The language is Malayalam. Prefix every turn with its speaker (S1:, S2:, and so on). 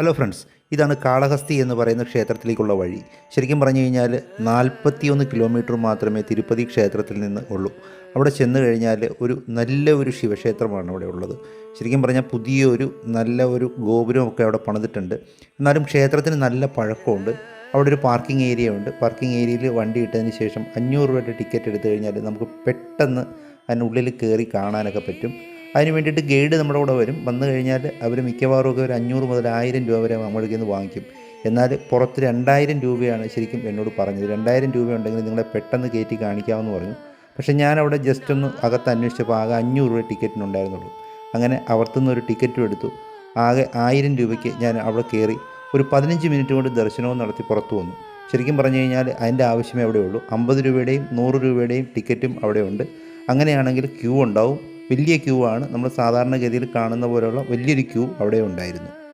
S1: ഹലോ ഫ്രണ്ട്സ് ഇതാണ് കാളഹസ്തി എന്ന് പറയുന്ന ക്ഷേത്രത്തിലേക്കുള്ള വഴി. ശരിക്കും പറഞ്ഞു കഴിഞ്ഞാൽ നാൽപ്പത്തിയൊന്ന് കിലോമീറ്റർ മാത്രമേ തിരുപ്പതി ക്ഷേത്രത്തിൽ നിന്ന് ഉള്ളൂ. അവിടെ ചെന്ന് കഴിഞ്ഞാൽ ഒരു നല്ല ഒരു ശിവക്ഷേത്രമാണ് അവിടെ ഉള്ളത്. ശരിക്കും പറഞ്ഞാൽ പുതിയൊരു നല്ല ഒരു ഗോപുരമൊക്കെ അവിടെ പണിതിട്ടുണ്ട്. എന്നാലും ക്ഷേത്രത്തിന് നല്ല പഴക്കമുണ്ട്. അവിടെ ഒരു പാർക്കിംഗ് ഏരിയ ഉണ്ട്. പാർക്കിംഗ് ഏരിയയിൽ വണ്ടി ഇട്ടതിന് ശേഷം അഞ്ഞൂറ് രൂപയുടെ ടിക്കറ്റ് എടുത്തു കഴിഞ്ഞാൽ നമുക്ക് പെട്ടെന്ന് അതിനുള്ളിൽ കയറി കാണാനൊക്കെ പറ്റും. അതിന് വേണ്ടിയിട്ട് ഗൈഡ് നമ്മുടെ കൂടെ വരും. വന്നു കഴിഞ്ഞാൽ അവർ മിക്കവാറും ഒക്കെ ഒരു അഞ്ഞൂറ് മുതൽ ആയിരം രൂപ വരെ നമ്മളിൽ നിന്ന് വാങ്ങിക്കും. എന്നാൽ പുറത്ത് രണ്ടായിരം രൂപയാണ് ശരിക്കും എന്നോട് പറഞ്ഞത്. രണ്ടായിരം രൂപ ഉണ്ടെങ്കിൽ നിങ്ങളെ പെട്ടെന്ന് കയറ്റി കാണിക്കാമെന്ന് പറഞ്ഞു. പക്ഷേ ഞാൻ അവിടെ ജസ്റ്റ് ഒന്ന് അകത്ത് അന്വേഷിച്ചപ്പോൾ ആകെ അഞ്ഞൂറ് രൂപ ടിക്കറ്റിനുണ്ടായിരുന്നുള്ളൂ അങ്ങനെ അവർത്തുനിന്ന് ഒരു ടിക്കറ്റും എടുത്തു. ആകെ ആയിരം രൂപയ്ക്ക് ഞാൻ അവിടെ കയറി ഒരു പതിനഞ്ച് മിനിറ്റ് കൊണ്ട് ദർശനവും നടത്തി പുറത്തു വന്നു. ശരിക്കും പറഞ്ഞു കഴിഞ്ഞാൽ അതിന്റെ ആവശ്യമേ അവിടെ ഉള്ളൂ അമ്പത് രൂപയുടെയും നൂറ് രൂപയുടെയും ടിക്കറ്റും അവിടെ ഉണ്ട് അങ്ങനെയാണെങ്കിൽ ക്യൂ ഉണ്ടാവും. വലിയ ക്യൂ ആണ്. നമ്മൾ സാധാരണഗതിയിൽ കാണുന്ന പോലെയുള്ള വലിയൊരു ക്യൂ അവിടെ ഉണ്ടായിരുന്നു.